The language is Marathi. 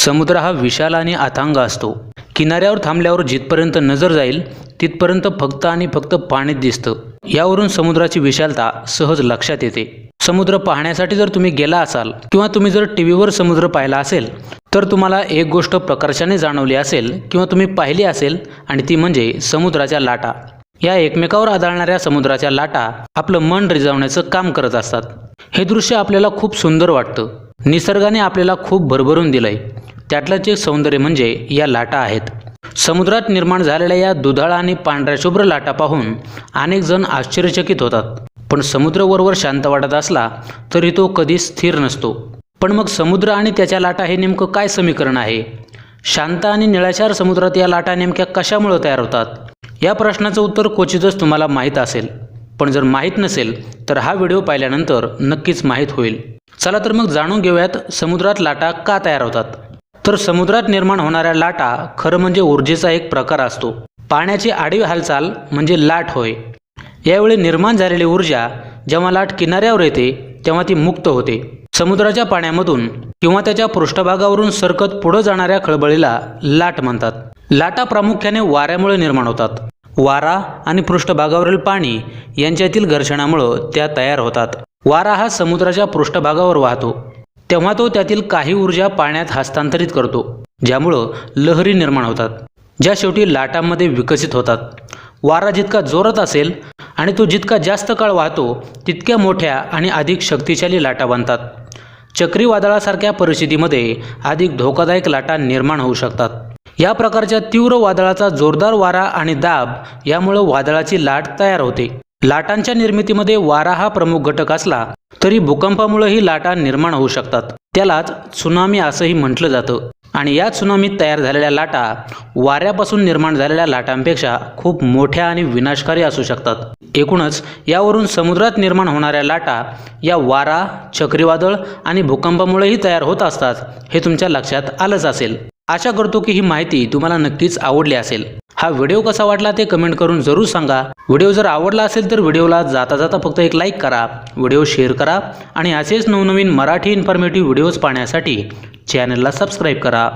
समुद्र हा विशाल आणि अथांग असतो. किनाऱ्यावर थांबल्यावर जिथपर्यंत नजर जाईल तिथपर्यंत फक्त आणि फक्त पाणीच दिसतं. यावरून समुद्राची विशालता सहज लक्षात येते. समुद्र पाहण्यासाठी जर तुम्ही गेला असाल किंवा तुम्ही जर टी व्हीवर समुद्र पाहिला असेल तर तुम्हाला एक गोष्ट प्रकर्षाने जाणवली असेल किंवा तुम्ही पाहिली असेल आणि ती म्हणजे समुद्राच्या लाटा. या एकमेकावर आदळणाऱ्या समुद्राच्या लाटा आपलं मन रिजवण्याचं काम करत असतात. हे दृश्य आपल्याला खूप सुंदर वाटतं. निसर्गाने आपल्याला खूप भरभरून दिलंय. त्यातलंच एक सौंदर्य म्हणजे या लाटा आहेत. समुद्रात निर्माण झालेल्या या दुधाळ आणि पांढऱ्या शुभ्र लाटा पाहून अनेक जण आश्चर्यचकित होतात. पण समुद्र वरवर शांत वाटत असला तरी तो कधी स्थिर नसतो. पण मग समुद्र आणि त्याच्या लाटा हे नेमकं काय समीकरण आहे? शांत आणि निळाशार समुद्रात या लाटा नेमक्या कशामुळे तयार होतात? या प्रश्नाचं उत्तर क्वचितच तुम्हाला माहीत असेल. पण जर माहीत नसेल तर हा व्हिडिओ पाहिल्यानंतर नक्कीच माहीत होईल. चला तर मग जाणून घेऊयात समुद्रात लाटा का तयार होतात? तर समुद्रात निर्माण होणाऱ्या लाटा खरं म्हणजे ऊर्जेचा एक प्रकार असतो. पाण्याची आडवी हालचाल म्हणजे लाट होय. यावेळी निर्माण झालेली ऊर्जा जेव्हा लाट किनाऱ्यावर येते तेव्हा ती मुक्त होते. समुद्राच्या पाण्यामधून किंवा त्याच्या पृष्ठभागावरून सरकत पुढं जाणाऱ्या खळबळीला लाट म्हणतात. लाटा प्रामुख्याने वाऱ्यामुळे निर्माण होतात. वारा आणि पृष्ठभागावरील पाणी यांच्यातील घर्षणामुळं त्या तयार होतात. वारा हा समुद्राच्या पृष्ठभागावर वाहतो. तेव्हा तो त्यातील काही ऊर्जा पाण्यात हस्तांतरित करतो ज्यामुळं लहरी निर्माण होतात ज्या शेवटी लाटांमध्ये विकसित होतात. वारा जितका जोरात असेल आणि तो जितका जास्त काळ वाहतो तितक्या मोठ्या आणि अधिक शक्तिशाली लाटा बनतात. चक्रीवादळासारख्या परिस्थितीमध्ये अधिक धोकादायक लाटा निर्माण होऊ शकतात. या प्रकारच्या तीव्र वादळाचा जोरदार वारा आणि दाब यामुळं वादळाची लाट तयार होते. लाटांच्या निर्मितीमध्ये वारा हा प्रमुख घटक असला तरी भूकंपामुळेही लाटा निर्माण होऊ शकतात. त्यालाच त्सुनामी असंही म्हटलं जातं. आणि या त्सुनामीत तयार झालेल्या लाटा वाऱ्यापासून निर्माण झालेल्या लाटांपेक्षा खूप मोठ्या आणि विनाशकारी असू शकतात. एकूणच यावरून समुद्रात निर्माण होणाऱ्या लाटा या वारा चक्रीवादळ आणि भूकंपामुळेही तयार होत असतात हे तुमच्या लक्षात आलंच असेल. आशा करतो की ही माहिती तुम्हाला नक्कीच आवडली असेल. हा व्हिडिओ कसा वाटला ते कमेंट करून जरूर सांगा. व्हिडिओ जर आवडला असेल तर व्हिडिओला जाता जाता फक्त एक लाईक करा. व्हिडिओ शेअर करा आणि असेच नवनवीन मराठी इन्फॉर्मेटिव्ह व्हिडिओज पाहण्यासाठी चॅनलला सबस्क्राईब करा.